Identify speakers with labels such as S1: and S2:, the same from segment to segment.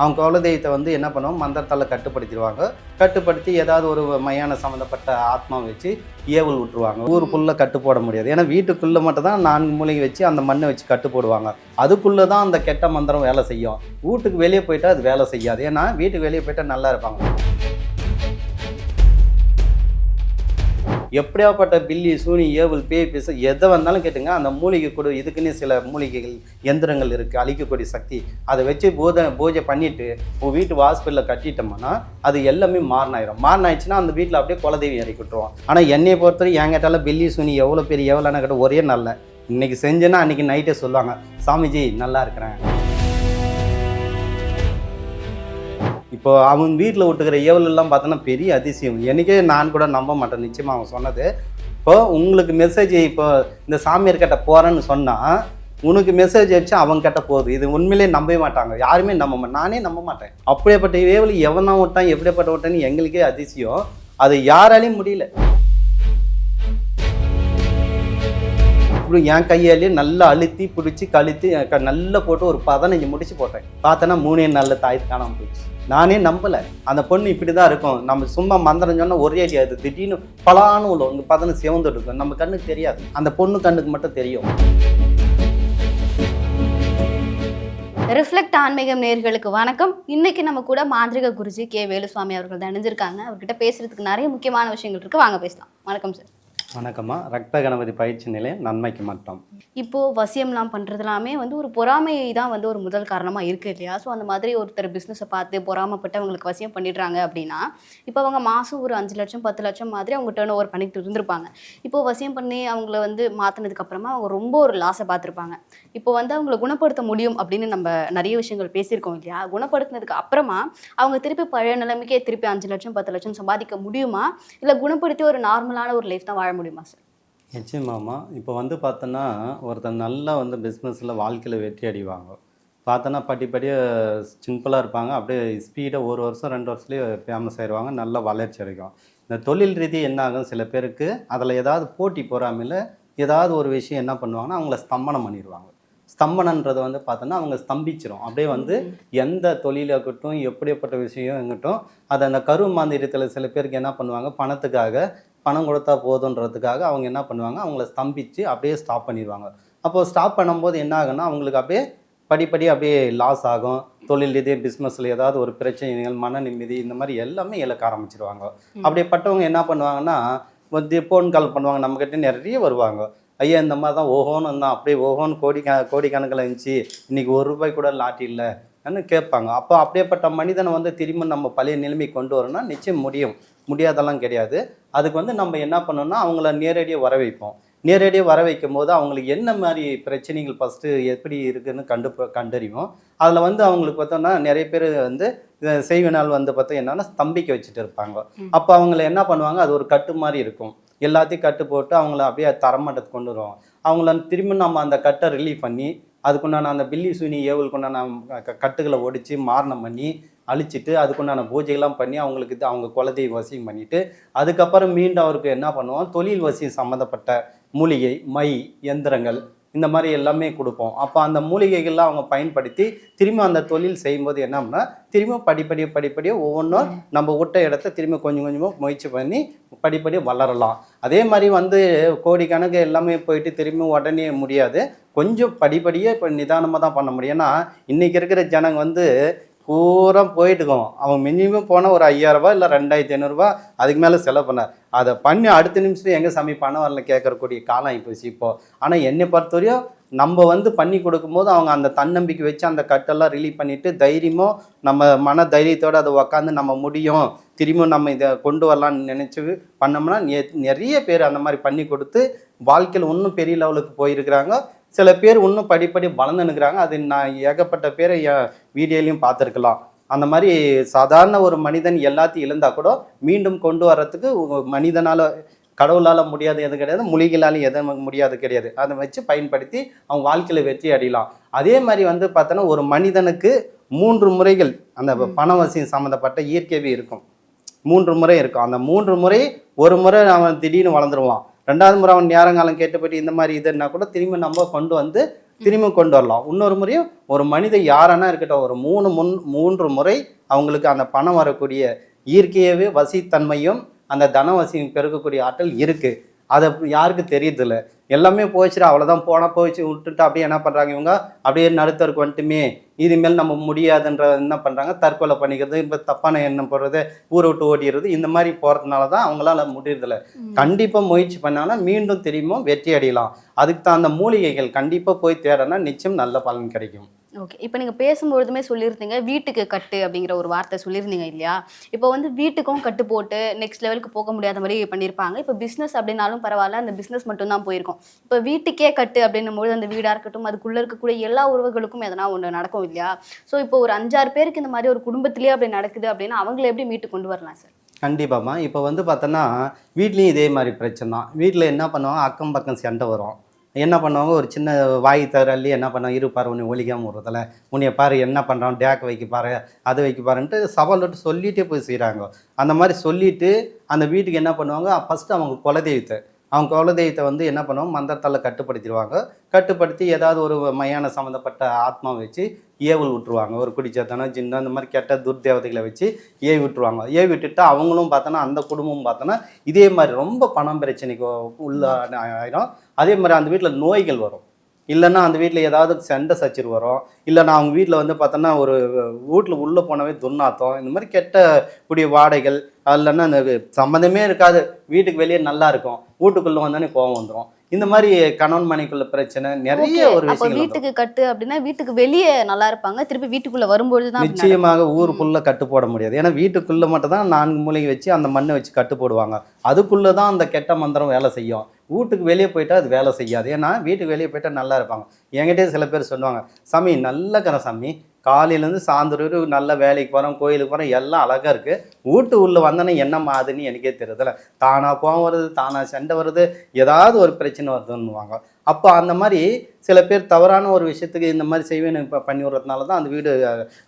S1: அவங்க குலதெய்வத்தை வந்து என்ன பண்ணுவாங்க? மந்திரத்தால் கட்டுப்படுத்திடுவாங்க. கட்டுப்படுத்தி ஏதாவது ஒரு மையான சம்மந்தப்பட்ட ஆத்மா வச்சு ஏவல் விட்டுருவாங்க. ஊருக்குள்ளே கட்டு போட முடியாது. ஏன்னா வீட்டுக்குள்ளே மட்டும் தான் நான்கு மூலிகை வச்சு அந்த மண்ணை வச்சு கட்டு போடுவாங்க. அதுக்குள்ளே தான் அந்த கெட்ட மந்திரம் வேலை செய்யும். வீட்டுக்கு வெளியே போயிட்டா அது வேலை செய்யாது. ஏன்னா வீட்டுக்கு வெளியே போயிட்டா நல்லா இருப்பாங்க. எப்படியாப்பட்ட பில்லி சூனி ஏவல் பேய் பேச எதை வந்தாலும் கேட்டுங்க அந்த மூலிகை கொடு இதுக்குன்னு சில மூலிகைகள் எந்திரங்கள் இருக்குது அழிக்கக்கூடிய சக்தி. அதை வச்சு பூஜை பூஜை பண்ணிவிட்டு உன் வீட்டு ஹாஸ்பிட்டலில் கட்டிட்டோம்னா அது எல்லாமே மாறினாயிரும். மாறினாயிடுச்சுன்னா அந்த வீட்டில் அப்படியே குலதெய்வம் இறக்கி விட்டுருவோம் ஆனால் என்னையை பொறுத்தவரை என் கேட்டாலும் பில்லி சூனி எவ்வளோ பெரிய எவ்வளோன்னு கேட்டால் ஒரே நல்ல இன்றைக்கி செஞ்சேன்னா அன்னைக்கு நைட்டே சொல்லுவாங்க சாமிஜி நல்லா இருக்கிறேன். இப்போ அவன் வீட்டில் விட்டுக்கிற ஏவலெல்லாம் பார்த்தோன்னா பெரிய அதிசயம். எனக்கே நான் கூட நம்ப மாட்டேன். நிச்சயமாக அவன் சொன்னது. இப்போ உங்களுக்கு மெசேஜ் இப்போ இந்த சாமியார் கிட்ட போகிறேன்னு சொன்னால் உனக்கு மெசேஜ் வச்சு அவங்க கிட்ட போகுது. இது உண்மையிலே நம்பவே மாட்டாங்க. யாருமே நம்ப மாட்டேன் நானே நம்ப மாட்டேன். அப்படியேப்பட்ட ஏவல் எவனா விட்டான் எப்படியாப்பட்ட விட்டான்னு எங்களுக்கே அதிசயம். அது யாராலையும் முடியல. இப்படி என் கையாலே நல்லா அழுத்தி பிடிச்சி கழுத்தி க- நல்லா போட்டு ஒரு பதினஞ்சு முடிச்சு போட்டேன். பார்த்தேன்னா மூணே நாளில் தாய் காணாமல் போயிடுச்சு. நானே நம்பலை. அந்த பொண்ணு இப்படி தான் இருக்கும். நம்ம சும்மா மந்திரம் சொன்னால் ஒரே அடி அது திடீர்னு பலான்னு உள்ள ஒன்று பார்த்தோன்னா சிவந்துட்டு இருக்கும். நம்ம கண்ணுக்கு தெரியாது. அந்த பொண்ணு கண்ணுக்கு மட்டும் தெரியும்.
S2: ரிஃப்ளெக்ட் ஆன்மீகம் நேர்களுக்கு வணக்கம். இன்னைக்கு நம்ம கூட மாந்திரிக குருஜி கே. வேலுசுவாமி அவர்கள் தான் இணைஞ்சிருக்காங்க. அவர்கிட்ட பேசுறதுக்கு நிறைய முக்கியமான விஷயங்கள் இருக்கு. வாங்க பேசலாம். வணக்கம் சார்
S1: வணக்கம்மா. ரத்த கணபதி பயிற்சி நிலையம் நன்மைக்கு மட்டும்.
S2: இப்போ வசியம்லாம் பண்ணுறதுலாமே வந்து ஒரு பொறாமை தான் வந்து ஒரு முதல் காரணமாக இருக்குது இல்லையா? ஸோ அந்த மாதிரி ஒருத்தர் பிஸ்னஸை பார்த்து பொறாமப்பட்டு அவங்களுக்கு வசியம் பண்ணிடுறாங்க அப்படின்னா இப்போ அவங்க மாதம் ஒரு அஞ்சு லட்சம் பத்து லட்சம் மாதிரி அவங்க டேர்ன் ஓவர் பண்ணிட்டு இருந்திருப்பாங்க. இப்போ வசியம் பண்ணி அவங்கள வந்து மாற்றினதுக்கப்புறமா அவங்க ரொம்ப ஒரு லாஸை பார்த்துருப்பாங்க. இப்போ வந்து அவங்கள குணப்படுத்த முடியும் அப்படின்னு நம்ம நிறைய விஷயங்கள் பேசியிருக்கோம் இல்லையா? குணப்படுத்தினதுக்கு அப்புறமா அவங்க திருப்பி பழைய நிலைமைக்கே திருப்பி அஞ்சு லட்சம் பத்து லட்சம் சம்பாதிக்க முடியுமா? இல்லை குணப்படுத்தி ஒரு நார்மலான ஒரு லைஃப் தான் வாழ முடியும்? சார்?
S1: நிச்சயமாம்மா. இப்போ வந்து பார்த்தோன்னா ஒருத்தர் நல்லா வந்து பிஸ்னஸில் வாழ்க்கையில் வெற்றி அடைவாங்க. பார்த்தோன்னா படிப்படியாக சிம்பிளாக இருப்பாங்க. அப்படியே ஸ்பீடாக ஒரு வருஷம் ரெண்டு வருஷத்துலேயே ஃபேமஸ் ஆயிடுவாங்க நல்லா வளர்ச்சி அடைக்கும் இந்த தொழில் ரீதி என்ன ஆகும் சில பேருக்கு அதில் ஏதாவது போட்டி போகாமல் ஏதாவது ஒரு விஷயம் என்ன பண்ணுவாங்கன்னா அவங்கள ஸ்தம்பனம் பண்ணிடுவாங்க. ஸ்தம்பனன்றது வந்து பார்த்தோன்னா அவங்க ஸ்தம்பிச்சிரும். அப்படியே வந்து எந்த தொழிலாகட்டும் எப்படிப்பட்ட விஷயம் எங்கட்டும் அதை அந்த கரு மாந்திரத்தில் சில பேருக்கு என்ன பண்ணுவாங்க பணத்துக்காக பணம் கொடுத்தா போதுன்றதுக்காக அவங்க என்ன பண்ணுவாங்க? அவங்கள ஸ்தம்பிச்சு அப்படியே ஸ்டாப் பண்ணிடுவாங்க. அப்போது ஸ்டாப் பண்ணும்போது என்ன ஆகும்னா அவங்களுக்கு அப்படியே படிப்படி அப்படியே லாஸ் ஆகும். தொழில் ரீதியாக பிஸ்னஸில் ஏதாவது ஒரு பிரச்சனைகள் மன நிம்மதி இந்த மாதிரி எல்லாமே இழக்க ஆரம்பிச்சிருவாங்க. அப்படிப்பட்டவங்க என்ன பண்ணுவாங்கன்னா வந்து ஃபோன் கால் பண்ணுவாங்க. நம்மக்கிட்ட நிறைய வருவாங்க. ஐயா இந்த மாதிரி தான் ஓஹோன்னு இருந்தான். அப்படியே ஓஹோன்னு கோடி கோடிக்கணக்கில் இருந்துச்சு. இன்னைக்கு ஒரு ரூபாய் கூட லாட்டி இல்லை. கேட்பாங்க. அப்போ அப்படியேப்பட்ட மனிதனை வந்து திரும்ப நம்ம பழைய நிலைமை கொண்டு வரணும்னா நிச்சயம் முடியும். முடியாதெல்லாம் கிடையாது. அதுக்கு வந்து நம்ம என்ன பண்ணணும்னா அவங்கள நேரடியாக வர வைப்போம் நேரடியாக வர வைக்கும் போது அவங்களுக்கு என்ன மாதிரி பிரச்சனைகள் ஃபஸ்ட்டு எப்படி இருக்குன்னு கண்டு கண்டறிவோம். அதில் வந்து அவங்களுக்கு பார்த்தோம்னா நிறைய பேர் வந்து செய்வினால் வந்து பார்த்தா என்னன்னா ஸ்தம்பிக்க வச்சுட்டு இருப்பாங்க. அப்போ அவங்கள என்ன பண்ணுவாங்க அது ஒரு கட்டு மாதிரி இருக்கும். எல்லாத்தையும் கட்டு போட்டு அவங்கள அப்படியே தரமட்டத்துக்கு கொண்டு வருவாங்க. அவங்கள திரும்ப நம்ம அந்த கட்டை ரிலீவ் பண்ணி அதுக்குண்டான அந்த பில்லி சூனி ஏவலுக்குண்டான க- கட்டுகளை ஒடிச்சு மாரணம் பண்ணி அழிச்சிட்டு அதுக்குண்டான பூஜைகள்லாம் பண்ணி அவங்களுக்கு இது அவங்க குலதெய்வ வசியம் பண்ணிட்டு அதுக்கப்புறம் மீண்டும் அவருக்கு என்ன பண்ணுவோம்? தொழில் வசியம் சம்மந்தப்பட்ட மூலிகை மை எந்திரங்கள் இந்த மாதிரி எல்லாமே கொடுப்போம். அப்போ அந்த மூலிகைகள்லாம் அவங்க பயன்படுத்தி திரும்ப அந்த தொழில் செய்யும்போது என்னம்னா திரும்ப படிப்படியாக படிப்படியாக ஒவ்வொன்றும் நம்ம விட்ட இடத்த திரும்ப கொஞ்சம் கொஞ்சமாக முயற்சி பண்ணி படிப்படியாக வளரலாம். அதே மாதிரி வந்து கோடிக்கணக்கு எல்லாமே போயிட்டு திரும்ப உடனே முடியாது. கொஞ்சம் படிப்படியாக இப்போ நிதானமாக தான் பண்ண முடியும். ஏன்னா இன்றைக்கி இருக்கிற ஜனங்க வந்து பூரா போயிட்டுக்கும். அவன் மினிமம் போனால் ஒரு ஐயாயிரரூபா இல்லை ரெண்டாயிரத்தி ஐநூறுரூவா அதுக்கு மேலே செலவு பண்ணார். அதை பண்ணி அடுத்த நிமிஷம் எங்கே சாமி பணம் வரல கேட்கறக்கூடிய காலம் இப்போ இப்போ. ஆனால் என்னை பொறுத்தவரையும் நம்ம வந்து பண்ணி கொடுக்கும்போது அவங்க அந்த தன்னம்பிக்கை வச்சு அந்த கட்டெல்லாம் ரிலீவ் பண்ணிவிட்டு தைரியமோ நம்ம மன தைரியத்தோடு அதை உக்காந்து நம்ம முடியும். திரும்பியும் நம்ம இதை கொண்டு வரலாம்னு நினச்சி பண்ணோம்னா நிறைய பேர் அந்த மாதிரி பண்ணி கொடுத்து வாழ்க்கையில் இன்னும் பெரிய லெவலுக்கு போயிருக்கிறாங்க. சில பேர் இன்னும் படிப்படி வளர்ந்துனுக்குறாங்க அது நான் ஏகப்பட்ட பேரை என் வீடியோலையும் பார்த்துருக்கலாம். அந்த மாதிரி சாதாரண ஒரு மனிதன் எல்லாத்தையும் இழந்தா கூட மீண்டும் கொண்டு வர்றதுக்கு மனிதனால கடவுளால் முடியாது எதுவும் கிடையாது மொழிகளாலும் எதுவும் முடியாது கிடையாது. அதை வச்சு பயன்படுத்தி அவங்க வாழ்க்கையில் வெற்றி அடையலாம். அதே மாதிரி வந்து பார்த்தோன்னா ஒரு மனிதனுக்கு மூன்று முறைகள் அந்த பணவசியம் சம்மந்தப்பட்ட இயற்கையாகவே இருக்கும். மூன்று முறை இருக்கும். அந்த மூன்று முறை ஒரு முறை அவன் திடீர்னு வளர்ந்துருவான். ரெண்டாவது முறை அவன் நேரங்காலம் கேட்டுப்பட்டு இந்த மாதிரி இதுன்னா கூட திரும்பி நம்ம கொண்டு வந்து திரும்பி கொண்டு வரலாம். இன்னொரு முறையும் ஒரு மனித யாரானா இருக்கட்டும் ஒரு மூணு முன் மூன்று முறை அவங்களுக்கு அந்த பணம் வரக்கூடிய இயற்கையாகவே வசித்தன்மையும் அந்த தன வசியும் பெருக்கக்கூடிய ஆற்றல் இருக்குது அதை யாருக்கு தெரியதில்லை? எல்லாமே போயிடுச்சுடா அவ்வளோதான் போனால் போயிடுச்சு விட்டுட்டு அப்படியே என்ன பண்ணுறாங்க இவங்க? அப்படியே நடுத்தருக்கு வந்துட்டுமே. இனிமேல் நம்ம முடியாதுன்ற என்ன பண்ணுறாங்க தற்கொலை பண்ணிக்கிறது இப்போ தப்பான எண்ணம் போடுறது ஊரை விட்டு ஓடிடுறது இந்த மாதிரி போகிறதுனால தான் அவங்களால முடியறதில்ல. கண்டிப்பாக முயற்சி பண்ணாலும் மீண்டும் திரும்ப வெற்றி அடையலாம். அதுக்கு தான் அந்த மூலிகைகள் கண்டிப்பாக போய் தேடனா நிச்சயம் நல்ல பலன் கிடைக்கும்.
S2: ஓகே இப்போ நீங்கள் பேசும்பொழுதுமே சொல்லியிருந்தீங்க வீட்டுக்கு கட்டு அப்படிங்கிற ஒரு வார்த்தை சொல்லியிருந்தீங்க இல்லையா? இப்போ வந்து வீட்டுக்கும் கட்டு போட்டு நெக்ஸ்ட் லெவலுக்கு போக முடியாத மாதிரி பண்ணியிருப்பாங்க. இப்போ பிஸ்னஸ் அப்படின்னாலும் பரவாயில்ல அந்த பிஸ்னஸ் மட்டும்தான் போயிருக்கும். இப்போ வீட்டுக்கே கட்டு அப்படின்னும் போது அந்த வீடாக இருக்கட்டும் அதுக்குள்ளே இருக்கக்கூடிய எல்லா உறவுகளுக்கும் எதனா ஒன்று நடக்கும் இல்லையா? ஸோ இப்போ ஒரு அஞ்சாறு பேருக்கு இந்த மாதிரி ஒரு குடும்பத்திலேயே அப்படி நடக்குது அப்படின்னா அவங்கள எப்படி மீட்டு கொண்டு வரலாம் சார்
S1: கண்டிப்பாம்மா. இப்போ வந்து பார்த்தோன்னா வீட்லேயும் இதே மாதிரி பிரச்சனை தான். வீட்டில் என்ன பண்ணுவாங்க? அக்கம் பக்கம் சண்டை வரும். என்ன பண்ணுவாங்க? ஒரு சின்ன வாய் தரல்லி என்ன பண்ணுவாங்க? இரு பாரு உன்னை ஒழிக்காம விடுறதில்ல உன்னைய பாரு என்ன பண்ணுறான் டேக் வைக்க பாரு அது வைக்க பாருன்ட்டு சவால்ட்டு சொல்லிகிட்டே போய் செய்கிறாங்க அந்த மாதிரி சொல்லிவிட்டு அந்த வீட்டுக்கு என்ன பண்ணுவாங்க? ஃபஸ்ட்டு அவங்க குலதெய்வத்தை அவங்க குலதெய்வத்தை வந்து என்ன பண்ணுவாங்க? மந்திரத்தால் கட்டுப்படுத்திடுவாங்க. கட்டுப்படுத்தி ஏதாவது ஒரு மையான சம்மந்தப்பட்ட ஆத்மா வச்சு ஏவல் விட்டுருவாங்க ஒரு குடிச்சத்தனம் ஜின்ன அந்த மாதிரி கெட்ட துர்தேவதைகளை வச்சு ஏவி விட்டுருவாங்க ஏவி விட்டுட்டு அவங்களும் பார்த்தோன்னா அந்த குடும்பமும் பார்த்தோன்னா இதே மாதிரி ரொம்ப பணம் பிரச்சனைக்கு உள்ள ஆயிரும். அதே மாதிரி அந்த வீட்டில் நோய்கள் வரும். இல்லைன்னா அந்த வீட்டில் ஏதாவது சண்டை சச்சரவு வரும். இல்லைன்னா அவங்க வீட்டில் வந்து பார்த்தோன்னா ஒரு வீட்டில் உள்ளே போனவே துர்நாத்தம். இந்த மாதிரி கெட்ட கூடிய வாடைகள் இல்லைன்னா அந்த சம்மந்தமே இருக்காது. வீட்டுக்கு வெளியே நல்லா இருக்கும். வீட்டுக்குள்ளே வந்தோடனே கோவம் வந்துடும் இந்த மாதிரி கணவன் மனைக்குள்ள பிரச்சனை நிறைய ஒரு வந்துரும்.
S2: வீட்டுக்கு கட்டு அப்படின்னா வீட்டுக்கு வெளியே நல்லா இருப்பாங்க. திருப்பி வீட்டுக்குள்ள வரும்பொழுது தான்.
S1: நிச்சயமாக ஊருக்குள்ள கட்டு போட முடியாது. ஏன்னா வீட்டுக்குள்ள மட்டும் தான் நான்கு மூலிகை வச்சு அந்த மண்ணை வச்சு கட்டு போடுவாங்க அதுக்குள்ள தான் அந்த கெட்ட மந்திரம் வேலை செய்யும். வீட்டுக்கு வெளியே போயிட்டா அது வேலை செய்யாது. ஏன்னா வீட்டுக்கு வெளியே போயிட்டா நல்லா இருப்பாங்க. என்கிட்டயே சில பேர் சொல்லுவாங்க சாமி நல்ல கரை சாமி. காலையிலேருந்து சாயந்தரம் நல்ல வேலைக்கு போகிறோம் கோயிலுக்கு போகிறோம் எல்லாம் அழகாக இருக்குது வீட்டு உள்ளே வந்தோன்னே என்ன மாதிரின்னு எனக்கே தெரியல தானாக கோவம் வருது தானாக சண்டை வருது. ஏதாவது ஒரு பிரச்சனை வருதுன்னுவாங்க. அப்போ அந்த மாதிரி சில பேர் தவறான ஒரு விஷயத்துக்கு இந்த மாதிரி செய்வேன்னு இப்போ பண்ணி விடுறதுனால தான் அந்த வீடு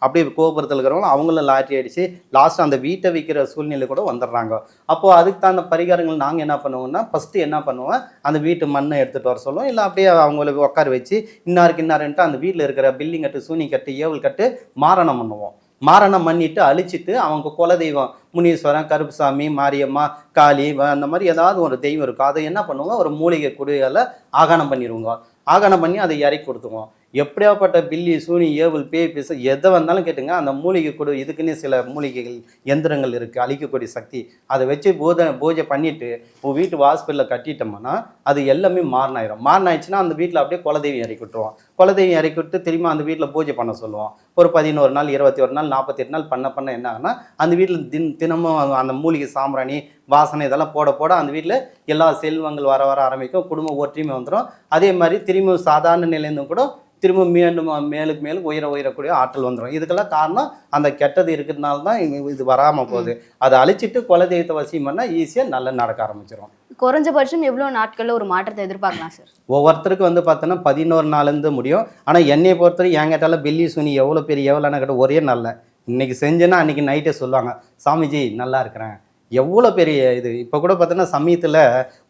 S1: அப்படியே கோபுரத்தில் இருக்கிறவங்க அவங்களும் லாட்டி அடித்து லாஸ்ட் அந்த வீட்டை விற்கிற சூழ்நிலை கூட வந்துடுறாங்க. அப்போது அதுக்கு தகுந்த பரிகாரங்கள் நாங்கள் என்ன பண்ணுவோம்னா ஃபஸ்ட்டு என்ன பண்ணுவோம்? அந்த வீட்டு மண்ணை எடுத்துகிட்டு வர சொல்லுவோம். இல்லை அப்படியே அவங்கள உட்கார வச்சு இன்னாருக்கு இன்னாருன்ட்டு அந்த வீட்டில் இருக்கிற பில்டிங் கட்டு சூனி கட்டு ஏவல் கட்டு மாரணம் பண்ணுவோம். மாரணம் பண்ணிட்டு அழிச்சிட்டு அவங்க குலதெய்வம் முனீஸ்வரன் கருப்புசாமி மாரியம்மா காளி அந்த மாதிரி ஏதாவது ஒரு தெய்வம் இருக்கும் அதை என்ன பண்ணுவோம்? ஒரு மூலிகை குடிகளை ஆகானம் பண்ணிடுவோங்க. ஆகானம் பண்ணி அதை இறக்கி கொடுத்துருவோம். எப்படியாப்பட்ட பில்லி சூனி ஏவல் பேய் பிச எதை வந்தாலும் கேட்டுங்க. அந்த மூலிகை கொடு இதுக்குன்னே சில மூலிகைகள் எந்திரங்கள் இருக்குது அழிக்கக்கூடிய சக்தி. அதை வச்சு பூஜை பூஜை பண்ணிவிட்டு உன் வீட்டு வாசலில் கட்டிட்டோம்னா அது எல்லாமே மாறினாயிரும். மாறினாயிடுச்சுன்னா அந்த வீட்டில் அப்படியே குலதெய்வம் இறக்கி விட்டுருவோம். குலதெய்வம் இறக்கி விட்டு திரும்ப அந்த வீட்டில் பூஜை பண்ண சொல்லுவோம். ஒரு பதினோரு நாள் இருபத்தி ஒரு நாள் நாற்பத்தெட்டு நாள் பண்ண பண்ண என்ன ஆகுனா அந்த வீட்டில் தின் தினமும் அந்த மூலிகை சாம்பிராணி வாசனை இதெல்லாம் போட போட அந்த வீட்டில் எல்லா செல்வங்கள் வர வர ஆரம்பிக்கும். குடும்ப ஒற்றுமை வந்துடும் அதே மாதிரி திரும்ப சாதாரண நிலையிலும் கூட திரும்ப மீண்டும் மேலுக்கு மேலுக்கு உயர உயரக்கூடிய ஆற்றல் வந்துடும் இதுக்கெல்லாம் காரணம் அந்த கெட்டது இருக்கிறதுனால தான் இங்க இது வராமல் போகுது. அதை அழிச்சிட்டு குலதெய்வத்தை வசியம் பண்ணால் ஈஸியாக நல்லா நடக்க ஆரம்பிச்சிடும்
S2: குறைஞ்சபட்சம் எவ்வளோ நாட்கள்ல ஒரு மாற்றத்தை எதிர்பார்க்கலாம் சார்?
S1: ஒவ்வொருத்தருக்கு வந்து பார்த்தோன்னா பதினோரு நாள்லேருந்து முடியும். ஆனால் என்னையை பொறுத்தவரை என்கிட்டால பில்லி சுனி எவ்வளோ பெரிய எவ்வளோன்னு கிட்ட ஒரே நாளில். இன்னைக்கு செஞ்சேன்னா அன்றைக்கி நைட்டே சொல்லுவாங்க சாமிஜி நல்லா இருக்கிறேன். எவ்வளோ பெரிய இது. இப்போ கூட பார்த்தோன்னா சமயத்தில்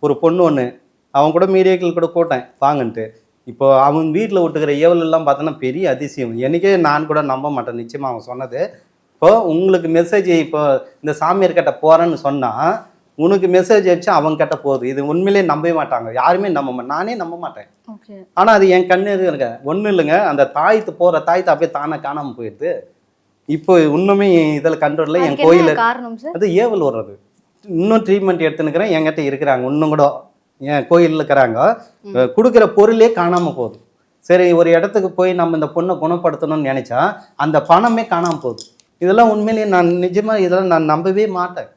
S1: ஒரு பொண்ணு ஒன்று அவன் கூட மீடியாக்கள் கூட போட்டேன் வாங்கன்ட்டு. இப்போ அவன் வீட்டில் விட்டுக்கிற ஏவல் எல்லாம் பார்த்தோன்னா பெரிய அதிசயம். எனக்கே நான் கூட நம்ப மாட்டேன். நிச்சயமாக அவன் சொன்னது. இப்போ உங்களுக்கு மெசேஜ் இப்போ இந்த சாமியார் கிட்ட போகிறேன்னு சொன்னால் உனக்கு மெசேஜ் வச்சு அவங்க கிட்ட போகுது. இது உண்மையிலே நம்பவே மாட்டாங்க. யாருமே நம்ப மாட்டேன் நானே நம்ப மாட்டேன். ஆனால் அது என் கண்ணு இருக்க ஒன்றும் இல்லைங்க. அந்த தாயத்து போகிற தாயத்து அப்படியே தானே காணாமல் போயிடுது. இப்போ இன்னுமே இதில் கண்ட்ரோலில் என் கோயில் அது ஏவல் வர்றது. இன்னும் ட்ரீட்மெண்ட் எடுத்துனுக்கிறேன் என்கிட்ட இருக்கிறாங்க. இன்னும் கூட என் கோயிலில் இருக்கிறாங்க கொடுக்குற பொருளே காணாமல் போகுது. சரி ஒரு இடத்துக்கு போய் நம்ம இந்த பொண்ணை குணப்படுத்தணும்னு நினச்சா அந்த பணமே காணாமல் போகுது. இதெல்லாம் உண்மையிலேயே நான் நிஜமாக இதெல்லாம் நான் நம்பவே மாட்டேன்.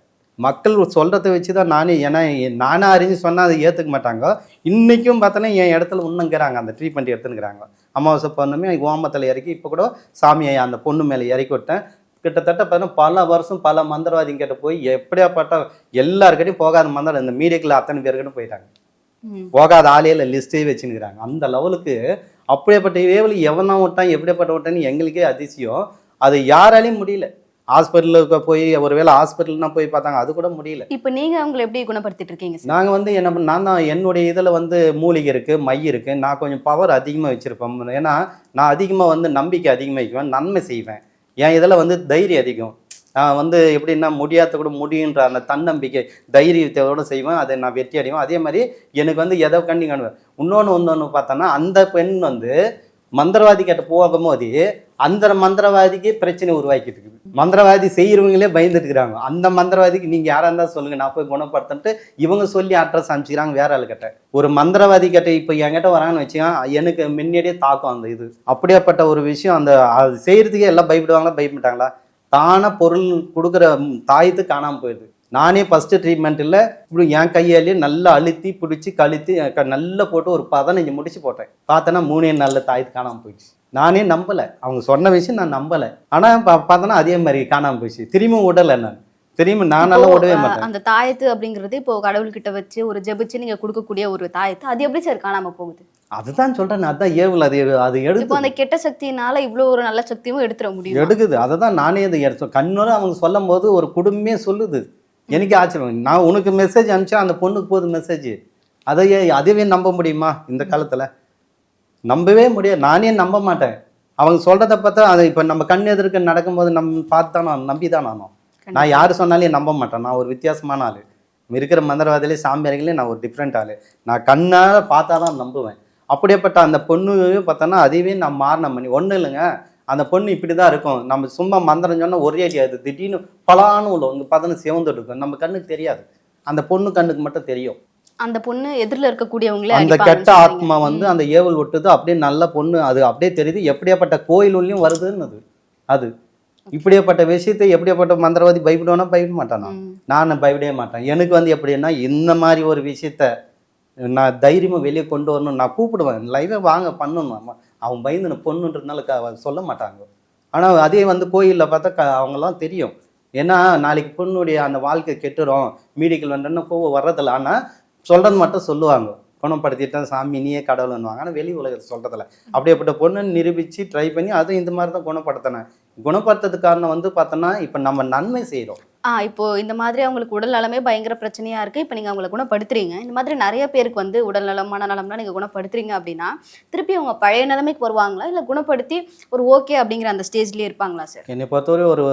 S1: மக்கள் சொல்கிறத வச்சு தான் நானே ஏன்னா நானே அறிஞ்சு சொன்னால் அதை ஏற்றுக்க மாட்டாங்க. இன்றைக்கும் பார்த்தோன்னா என் இடத்துல இன்னுங்கிறாங்க அந்த ட்ரீட்மெண்ட் எடுத்துனுக்கிறாங்க அமாவாசை பௌர்ணமி ஓமத்தில் இறக்கி இப்போ கூட சாமியை அந்த பொண்ணு மேலே இறக்கி விட்டேன். கிட்டத்தட்ட பார்த்தீங்கன்னா பல வருஷம் பல மந்திரவாதிங்க கிட்ட போய் எப்படியாப்பட்ட எல்லாருக்கிட்டையும் போகாத மந்திரம் இந்த மீடியாக்கில் அத்தனை பேர்கிட்ட போயிட்டாங்க. போகாத ஆலையில் லிஸ்ட்டே வச்சுன்னுக்குறாங்க. அந்த லெவலுக்கு அப்படியேப்பட்ட ஏவல் எவனா விட்டான் எப்படியாப்பட்ட விட்டான்னு எங்களுக்கே அதிசயம். அது யாராலையும் முடியல. ஹாஸ்பிட்டலுக்கு போய் ஒருவேளை ஹாஸ்பிட்டல்னா போய் பார்த்தாங்க அது கூட முடியல.
S2: இப்போ நீங்க அவங்களை எப்படி குணப்படுத்திட்டு இருக்கீங்க
S1: நாங்கள் வந்து என்ன நான் தான் என்னுடைய இதில் வந்து மூலிகை இருக்குது மை இருக்குது நான் கொஞ்சம் பவர் அதிகமாக வச்சுருப்பேன். ஏன்னா நான் அதிகமாக வந்து நம்பிக்கை அதிகமாக வைக்குவேன் நன்மை செய்வேன். என் இதில் வந்து தைரியம் அதிகம். நான் வந்து எப்படின்னா முடியாத கூட முடியுன்ற அந்த தன்னம்பிக்கை தைரியத்தோடு செய்வேன் அதை நான் வெற்றி அடைவேன். அதே மாதிரி எனக்கு வந்து எதை கண்டி காணுவேன் இன்னொன்று ஒன்று பார்த்தோன்னா அந்த பெண் வந்து மந்திரவாதி கிட்ட போகும்போது அந்த மந்திரவாதிக்கு பிரச்சனை உருவாக்கிட்டு இருக்குது. மந்திரவாதி செய்கிறவங்களே பயந்துட்டு இருக்கிறாங்க. அந்த மந்திரவாதிக்கு நீங்கள் யாராக இருந்தால் சொல்லுங்கள் நான் போய் குணப்படுத்திட்டு இவங்க சொல்லி அட்ரஸ் அனுப்பிச்சிக்கிறாங்க வேற ஆள் கிட்ட ஒரு மந்திரவாதி கிட்ட இப்போ என்கிட்ட வராங்கன்னு வச்சுக்கோங்க எனக்கு முன்னாடியே தாக்கம் அந்த இது. அப்படியாப்பட்ட ஒரு விஷயம் அந்த அது செய்கிறதுக்கே எல்லாம் பயப்படுவாங்களா பயப்பட்டாங்களா தான பொருள் கொடுக்குற தாயத்து காணாமல் போயிடுது. நானே ஃபஸ்ட்டு ட்ரீட்மெண்ட்டில் இப்படி என் கையாலேயே நல்லா அழுத்தி பிடிச்சி கழுத்தி நல்லா போட்டு ஒரு பதினஞ்சு முடிச்சு போட்டேன். பார்த்தோன்னா மூணே நாளில் தாயத்து காணாமல் போயிடுச்சு. நானே நம்பலை. அவங்க சொன்ன விஷயம் நான் நம்பலை. ஆனால் பார்த்தோன்னா அதே மாதிரி காணாமல் போயிடுச்சு. திரும்பியும் விடலை நான். திரும்பி நானால
S2: இப்போ,
S1: விடவே
S2: அஹ்,
S1: மாட்டேன்.
S2: அந்த தாயத்து அப்படிங்கிறது இப்போ கடவுள்கிட்ட வச்சு ஒரு ஜெபிச்சு நீங்க கொடுக்கக்கூடிய ஒரு தாயத்து அது எப்படி சார் காணாம போகுது?
S1: அதுதான் சொல்கிறேன் அதான் ஏவல் அது அது எடுத்து
S2: அந்த கெட்ட சக்தியினால இவ்வளோ ஒரு நல்ல சக்தியும் எடுத்துட முடியும்?
S1: எடுக்குது. அதை தான் நானே அதை எடுத்தோம் கண்ணோட அவங்க சொல்லும் போது ஒரு குடும்பமே சொல்லுது. எனக்கு ஆச்சரியம். நான் உனக்கு மெசேஜ் அனுப்பிச்சா அந்த பொண்ணுக்கு போகுது மெசேஜ் அதையே அதுவே நம்ப முடியுமா இந்த காலத்தில்? நம்பவே முடியாது. நானே நம்ப மாட்டேன். அவங்க சொல்கிறத பார்த்தா அது இப்போ நம்ம கண் எதிர்க்க நடக்கும்போது நம்ம பார்த்து தான் நான் நம்பி தான் நானும் நான் யார் சொன்னாலும் நம்ப மாட்டேன். நான் ஒரு வித்தியாசமான ஆள். இருக்கிற மந்திரவாதிலே சாமியார்களே நான் ஒரு டிஃப்ரெண்ட் ஆள். நான் கண்ணால் பார்த்தா தான் நம்புவேன். அப்படியேப்பட்ட அந்த பொண்ணு பார்த்தோன்னா அதுவே நான் மாறின பண்ணி ஒன்றும் இல்லைங்க. அந்த பொண்ணு இப்படி தான் இருக்கும். நம்ம சும்மா மந்திரம் சொன்னால் ஒரே அடி அது திடீர்னு பலான்னு உள்ள வந்து பார்த்தோன்னா சிவந்து இருக்கும். நம்ம கண்ணுக்கு தெரியாது. அந்த பொண்ணு கண்ணுக்கு மட்டும் தெரியும்.
S2: அந்த பொண்ணு எதிரில் இருக்கக்கூடியவங்களே
S1: அந்த கெட்ட. ஆத்மா வந்து அந்த ஏவல் ஒட்டுது. அப்படியே நல்ல பொண்ணு. அது அப்படியே தெரியுது. எப்படியாப்பட்ட கோயில் உள்ளயும் வருதுன்னு அது. அது இப்படியாப்பட்ட விஷயத்தை எப்படியாப்பட்ட மந்திரவாதி பயப்படுவானா? பயப்பட மாட்டானா. நான் பயப்படவே மாட்டேன். எனக்கு வந்து எப்படின்னா இந்த மாதிரி ஒரு விஷயத்த நான் தைரியமாக வெளியே கொண்டு வரணும் நான் கூப்பிடுவேன். லைவே வாங்க பண்ணணும். அவன் பயந்து பொண்ணுன்றதுனால க சொல்ல மாட்டாங்க. ஆனால் அதே வந்து கோயிலில் பார்த்தா க அவங்கெல்லாம் தெரியும். ஏன்னா நாளைக்கு பொண்ணுடைய அந்த வாழ்க்கை கெட்டுரும். மீடிக்கல் வந்தோன்னா கோவம் வர்றதில்ல. ஆனால் சொல்கிறது மட்டும் சொல்லுவாங்க. குணப்படுத்திட்டேன் சாமி நீயே கடவுள்னுவாங்க ஆனால் வெளி உலகத்தை சொல்கிறதில்ல அப்படியேப்பட்ட பொண்ணு நிரூபித்து ட்ரை பண்ணி அதுவும் இந்த மாதிரி தான் குணப்படுத்தினேன் குணப்படுத்துறதுக்கு காரணம் வந்து பார்த்தோன்னா இப்போ நம்ம நன்மை செய்கிறோம்
S2: ஆ இப்போ இந்த மாதிரி அவங்களுக்கு உடல் நலமே பயங்கர பிரச்சனையா இருக்கு. இப்போ நீங்க அவங்கள குணப்படுத்துறீங்க. இந்த மாதிரி நிறைய பேருக்கு வந்து உடல் நலம் மனநலம்லாம் நீங்க குணப்படுத்துறீங்க அப்படின்னா திருப்பி அவங்க பழைய நிலைமைக்கு வருவாங்களா? இல்ல குணப்படுத்தி ஒரு ஓகே அப்படிங்கிற அந்த ஸ்டேஜ்லயே இருப்பாங்களா சார்
S1: என்னை பொறுத்தவரை ஒரு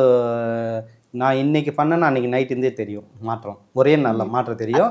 S1: நான் இன்னைக்கு பண்ணேன்னா அன்னைக்கு நைட் இருந்தே தெரியும். மாற்றம். ஒரே நாளில் மாற்றம் தெரியும்.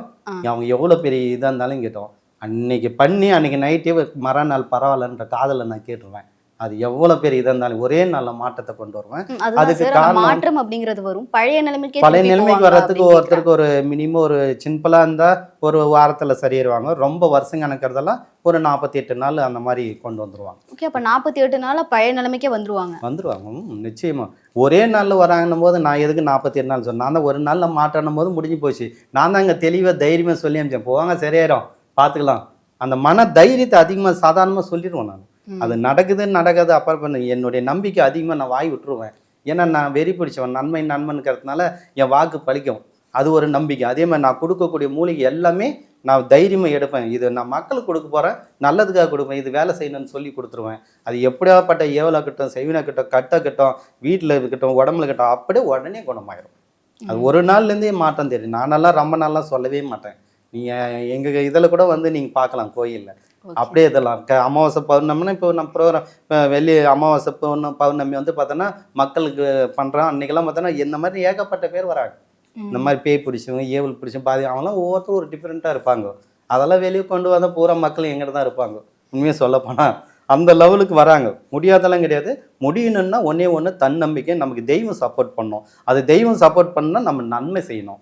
S1: அவங்க எவ்வளோ பெரிய இதாக இருந்தாலும் கேட்டோம். அன்னைக்கு பண்ணி அன்னைக்கு நைட்டே மறுநாள் பரவாயில்லன்ற காதலை நான் கேட்டுருவேன். அது எவ்வளோ பெரிய இதாக இருந்தாலும் ஒரே நாளில் மாற்றத்தை கொண்டு வருவேன். அதுக்கு காரணம்
S2: மாற்றம் அப்படிங்கிறது வரும். பழைய நிலைமைக்கே
S1: பழைய நிலைமைக்கு வர்றதுக்கு ஒருத்தருக்கு ஒரு மினிமம் ஒரு சிம்பிளாக இருந்தால் ஒரு வாரத்தில் சரியாயிருவாங்க. ரொம்ப வருஷம் கணக்கிறதெல்லாம் ஒரு நாற்பத்தி எட்டு நாள் அந்த மாதிரி கொண்டு வந்துருவாங்க.
S2: ஓகே அப்ப நாற்பத்தி எட்டு நாள்ல பழைய நிலைமைக்கே வந்துருவாங்க.
S1: வந்துருவாங்க. நிச்சயமா. ஒரே நாளில் வராங்கன்னும் போது நான் எதுக்கு நாற்பத்தி எட்டு நாள் சொன்னேன்? நான் தான் ஒரு நாளில் மாட்டணும் போது முடிஞ்சு போச்சு. நான் தான் இங்கே தெளிவாக தைரியமாக சொல்லி அனுப்பிச்சேன் போவாங்க சரியாயிரும். பார்த்துக்கலாம் அந்த மன தைரியத்தை அதிகமாக சாதாரணமாக சொல்லிடுவேன் நான். அது நடக்குதுன்னு நடக்காது. அப்புறம் பண்ண. என்னுடைய நம்பிக்கை அதிகமாக நான் வாய் விட்டுருவேன். ஏன்னா நான் வெறி பிடிச்சவன் நன்மை நன்மைங்கிறதுனால என் வாக்கு பழிக்கும். அது ஒரு நம்பிக்கை. அதே மாதிரி நான் கொடுக்கக்கூடிய மூலிகை எல்லாமே நான் தைரியமாக எடுப்பேன். இது நான் மக்களுக்கு கொடுக்க போகிறேன் நல்லதுக்காக கொடுப்பேன். இது வேலை செய்யணும்னு சொல்லி கொடுத்துருவேன். அது எப்படியாப்பட்ட ஏவலாக்கட்டும் செய்வினாக்கட்டும் கட்டக்கட்டும் வீட்டில் இருக்கட்டும் உடம்புல இருக்கட்டும் அப்படியே உடனே குணமாயிடும் அது ஒரு நாள்லேருந்தே மாற்றம் தெரியும். நானெல்லாம் ரொம்ப நாளாக சொல்லவே மாட்டேன். நீங்கள் எங்கள் இதில் கூட வந்து நீங்கள் பார்க்கலாம் கோயிலில். அப்படியே இதெல்லாம். க அமாவாசை பௌர்ணமினா இப்போ நம்ம ப்ரோக்ராம் வெள்ளி அமாவாசை பௌர்ணம் பௌர்ணமி வந்து பார்த்தோன்னா மக்களுக்கு பண்ணுறோம் அன்றைக்கெல்லாம் பார்த்தோன்னா இந்த மாதிரி ஏகப்பட்ட பேர் வராங்க. இந்த மாதிரி பேய் பிடிச்சவங்க ஏவல் பிடிச்சவங்க பாதி அவங்களாம் ஒவ்வொருத்தரும் ஒரு டிஃப்ரெண்ட்டாக இருப்பாங்க. அதெல்லாம் வெளியே கொண்டு வந்தால் பூரா மக்கள் எங்கிட்ட தான் இருப்பாங்க. உண்மையாக சொல்லப்போனால் அந்த லெவலுக்கு வராங்க. முடியாதெல்லாம் கிடையாது. முடியணும்னா ஒன்றே ஒன்று தன்னம்பிக்கை நமக்கு தெய்வம் சப்போர்ட் பண்ணணும் அது தெய்வம் சப்போர்ட் பண்ணால் நம்ம நன்மை செய்யணும்.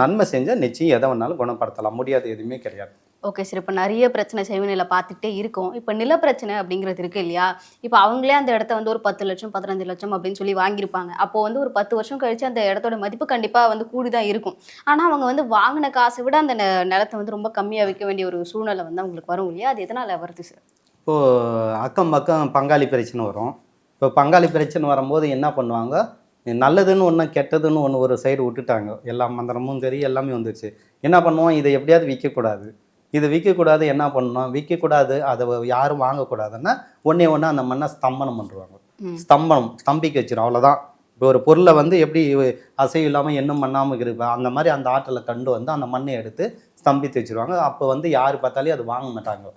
S1: நன்மை செஞ்சால் நிச்சயம் எதை வேணாலும் குணப்படுத்தலாம். முடியாது எதுவுமே கிடையாது.
S2: ஓகே சார் இப்போ நிறைய பிரச்சனை செய்வனையில் பார்த்துட்டே இருக்கும். இப்போ நில பிரச்சனை அப்படிங்கிறது இருக்கு இல்லையா? இப்போ அவங்களே அந்த இடத்த வந்து ஒரு பத்து லட்சம் பதினஞ்சு லட்சம் அப்படின்னு சொல்லி வாங்கியிருப்பாங்க. அப்போ வந்து ஒரு பத்து வருஷம் கழிச்சு அந்த இடத்தோட மதிப்பு கண்டிப்பாக வந்து கூடி தான் இருக்கும். ஆனால் அவங்க வந்து வாங்கின காசை விட அந்த நிலத்தை வந்து ரொம்ப கம்மியாக விற்க வேண்டிய ஒரு சூழ்நிலை வந்து அவங்களுக்கு வரும் இல்லையா? அது எதனால் வருது சார்
S1: இப்போது அக்கம் பக்கம் பங்காளி பிரச்சனை வரும். இப்போ பங்காளி பிரச்சனை வரும்போது என்ன பண்ணுவாங்க? நல்லதுன்னு ஒன்று கெட்டதுன்னு ஒன்று ஒரு சைடு விட்டுட்டாங்க. எல்லா மந்திரமும் சரி எல்லாமே வந்துருச்சு. என்ன பண்ணுவோம்? இதை எப்படியாவது விற்கக்கூடாது. இதை விற்கக்கூடாது என்ன பண்ணணும்? விற்கக்கூடாது அதை யாரும் வாங்கக்கூடாதுன்னா ஒன்றே ஒன்று அந்த மண்ணை ஸ்தம்பனம் பண்ணுவாங்க. ஸ்தம்பனம் ஸ்தம்பிக்க வச்சிடும் அவ்வளோதான் இப்போ ஒரு பொருளை வந்து எப்படி அசைவு இல்லாமல் எண்ணம் பண்ணாமல் இருக்கு? அந்த மாதிரி அந்த ஆற்றலை கண்டு வந்து அந்த மண்ணை எடுத்து ஸ்தம்பித்து வச்சிருவாங்க. அப்போ வந்து யார் பார்த்தாலும் அது வாங்க மாட்டாங்க.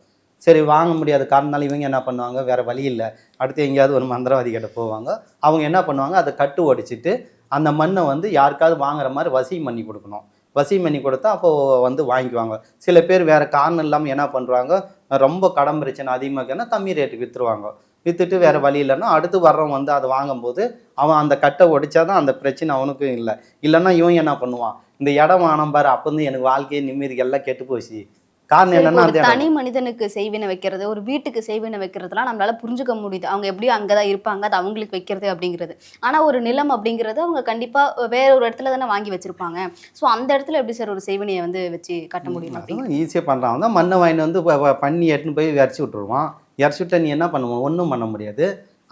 S1: சரி வாங்க முடியாத காரணனால இவங்க என்ன பண்ணுவாங்க? வேற வழி இல்லை. அடுத்து எங்கேயாவது ஒரு மந்திரவாதி கிட்ட போவாங்க. அவங்க என்ன பண்ணுவாங்க? அதை கட்டு ஒடிச்சிட்டு அந்த மண்ணை வந்து யாருக்காவது வாங்குற மாதிரி வசியம் பண்ணி கொடுக்கணும். வசியம் பண்ணி கொடுத்தா அப்போ வந்து வாங்கிக்குவாங்க. சில பேர் வேற காரணம் இல்லாமல் என்ன பண்ணுறாங்க ரொம்ப கடன் பிரச்சனை அதிகமாக இருக்குன்னா கம்மி ரேட்டுக்கு விற்றுருவாங்க விற்றுட்டு வேற வழி இல்லைன்னா அடுத்து வர்றவன் வந்து அதை வாங்கும்போது அவன் அந்த கட்டை ஒடிச்சாதான் அந்த பிரச்சனை அவனுக்கும் இல்லை. இல்லைன்னா இவன் என்ன பண்ணுவான்? இந்த இடம் வானம் பாரு அப்போ வந்து எனக்கு வாழ்க்கையை நிம்மதி எல்லாம் கெட்டு போச்சு. காரணம் என்னன்னா
S2: தனி. மனிதனுக்கு செய்வினை வைக்கிறது ஒரு வீட்டுக்கு செய்வினை வைக்கிறதுலாம் நம்மளால புரிஞ்சுக்க முடியுது. அவங்க எப்படியும் அங்கதான் இருப்பாங்க அது அவங்களுக்கு வைக்கிறது அப்படிங்கிறது. ஆனா ஒரு நிலம் அப்படிங்கிறது அவங்க கண்டிப்பா வேற ஒரு இடத்துல தானே வாங்கி வச்சிருப்பாங்க. சோ அந்த இடத்துல எப்படி சார் ஒரு செய்வினையை வந்து வச்சு கட்ட முடியும் அப்படிங்க
S1: ஈஸியாக பண்ணுறான் தான் மண்ணை வாங்கிட்டு வந்து பண்ணி எடுத்துன்னு போய் இறச்சி விட்ருவான் இறச்சி விட்டா நீ என்ன பண்ணுவோம் ஒன்றும் பண்ண முடியாது.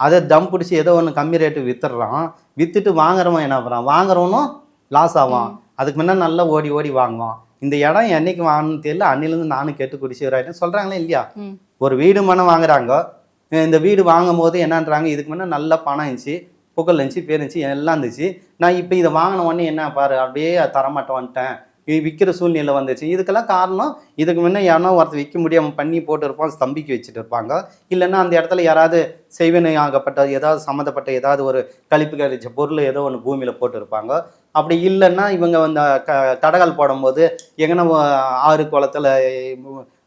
S1: அதை தம் பிடிச்சி ஏதோ ஒன்று கம்மி ரேட்டு வித்துடுறான். வித்துட்டு வாங்குறவன் என்ன பண்ணுறான் வாங்குறவனும் லாஸ் ஆவான். அதுக்கு முன்னே நல்லா ஓடி ஓடி வாங்குவான். இந்த இடம் என்னைக்கு வாங்கணும்னு தெரியல அன்னிலேருந்து நானும் கெட்டு குடிச்சு சொல்கிறாங்களே இல்லையா. ஒரு வீடு மனம் வாங்குறாங்க. இந்த வீடு வாங்கும் போது என்னன்றாங்க? இதுக்கு முன்னே நல்ல பணம் இருந்துச்சு புகழ் இருந்துச்சு பேர் இருந்துச்சு எல்லாம் இருந்துச்சு. நான் இப்போ இதை வாங்கின உடனே என்ன பாரு அப்படியே தரமாட்டேன் வந்துட்டேன். விற்கிற சூழ்நிலை வந்துச்சு. இதுக்கெல்லாம் காரணம் இதுக்கு முன்னே யாரோ ஒருத்தர் விற்க முடியாமல் பண்ணி போட்டு இருப்பான் ஸ்தம்பிக்கு வச்சுட்டு இருப்பாங்க இல்லைன்னா அந்த இடத்துல யாராவது செய்வினை ஆகப்பட்ட ஏதாவது சம்மந்தப்பட்ட ஏதாவது ஒரு கழிப்பு கழிச்ச பொருள் ஏதோ ஒன்று பூமியில் போட்டிருப்பாங்க. அப்படி இல்லைன்னா இவங்க வந்து க கடகால் போடும்போது எங்கன்னா ஆறு குளத்துல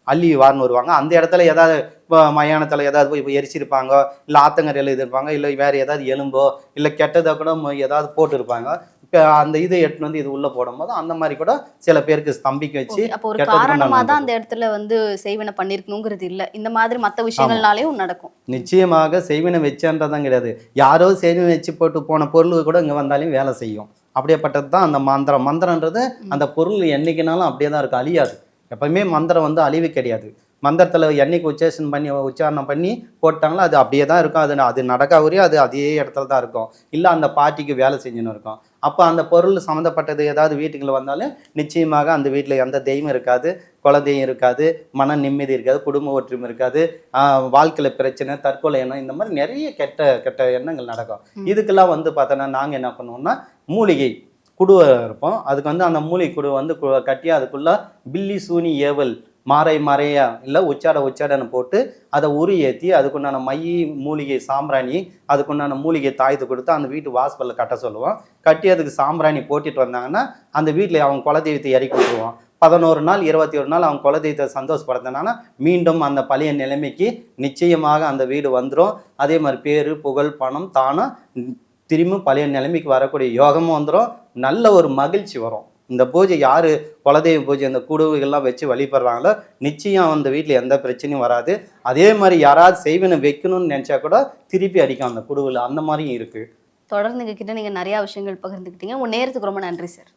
S1: அள்ளி வார்னு வருவாங்க. அந்த இடத்துல ஏதாவது இப்போ மயானத்தில் ஏதாவது போய் எரிச்சிருப்பாங்க இல்லை ஆத்தங்கரையில் இது இருப்பாங்க இல்லை வேறு ஏதாவது எலும்போ இல்லை கெட்டதை கூட ஏதாவது போட்டிருப்பாங்க. அந்த இதை எடுத்துன்னு வந்து இது உள்ளே போடும்போது அந்த மாதிரி கூட சில பேருக்கு ஸ்தம்பிக்க வச்சு
S2: அப்போ ஒரு காரணமா. தான் அந்த இடத்துல வந்து செய்வினை பண்ணிருக்கணுங்கிறது இல்ல. இந்த மாதிரி மத்த விஷயங்கள்னாலேயும் நடக்கும்.
S1: நிச்சயமாக செய்வினை வச்சன்றதான் கிடையாது. யாரோ செய்வினை வச்சு போட்டு போன பொருள் கூட இங்கே வந்தாலும் வேலை செய்யும். அப்படியேப்பட்டது தான் அந்த மந்திரம். மந்திரன்றது அந்த பொருள் என்னைக்குனாலும் அப்படியே தான் இருக்கும் அழியாது. எப்பவுமே மந்திரம் வந்து அழிவு கிடையாது. மந்திரத்தில் என்னைக்கு உச்சேஷன் பண்ணி உச்சாரணம் பண்ணி போட்டாங்களோ? அது அப்படியே தான் இருக்கும். அது அது நடக்க வரையும் அது அதே இடத்துல தான் இருக்கும். இல்லை அந்த பார்ட்டிக்கு வேலை செஞ்சுன்னு இருக்கும். அப்போ அந்த பொருள் சம்மந்தப்பட்டது ஏதாவது வீட்டுக்குள்ள வந்தாலும் நிச்சயமாக அந்த வீட்டில் எந்த தெய்வம் இருக்காது குலதெய்வம் இருக்காது மன நிம்மதி இருக்காது குடும்ப ஒற்றுமை இருக்காது வாழ்க்கையில பிரச்சனை தற்கொலை எண்ணம் இந்த மாதிரி நிறைய கெட்ட கெட்ட எண்ணங்கள் நடக்கும். இதுக்கெல்லாம் வந்து பார்த்தோன்னா நாங்கள் என்ன பண்ணுவோம்னா மூலிகை குடுவை இருப்போம் அதுக்கு வந்து அந்த மூலிகை குடுவை வந்து கட்டி அதுக்குள்ள பில்லி சூனி ஏவல் மாறை மறையா இல்லை உச்சாட உச்சாடன்னு போட்டு அதை உரி ஏற்றி அதுக்குண்டான மை மூலிகை சாம்பிராணி அதுக்குண்டான மூலிகை தாயத்து கொடுத்து அந்த வீட்டு வாசப்பல்ல கட்ட சொல்லுவோம். கட்டி அதுக்கு சாம்பிராணி போட்டுட்டு வந்தாங்கன்னா அந்த வீட்டில் அவங்க குலதெய்வத்தை இறக்கி விட்டுருவோம் பதினோரு நாள் இருபத்தி ஒரு நாள் அவங்க குலதெய்வத்தை சந்தோஷப்படுத்தினாங்கன்னா மீண்டும் அந்த பழைய நிலைமைக்கு நிச்சயமாக அந்த வீடு வந்துடும் அதே மாதிரி பேர் புகழ் பணம் தானம் திரும்ப பழைய நிலைமைக்கு வரக்கூடிய யோகமும் வந்துடும் நல்ல ஒரு மகிழ்ச்சி வரும். இந்த பூஜை யார் குலதெய்வ பூஜை அந்த குடுவைகள்லாம் வச்சு வழிபடுறாங்களோ நிச்சயம் அந்த வீட்டில் எந்த பிரச்சனையும் வராது. அதே மாதிரி யாராவது செய்வினை வைக்கணும்னு நினச்சா கூட திருப்பி அடிக்கும் அந்த குடுவில் அந்த மாதிரியும் இருக்குது
S2: தொடர்ந்து எங்ககிட்ட நீங்க நிறைய விஷயங்கள் பகிர்ந்துக்கிட்டீங்க. உங்க நேரத்துக்கு ரொம்ப நன்றி சார்.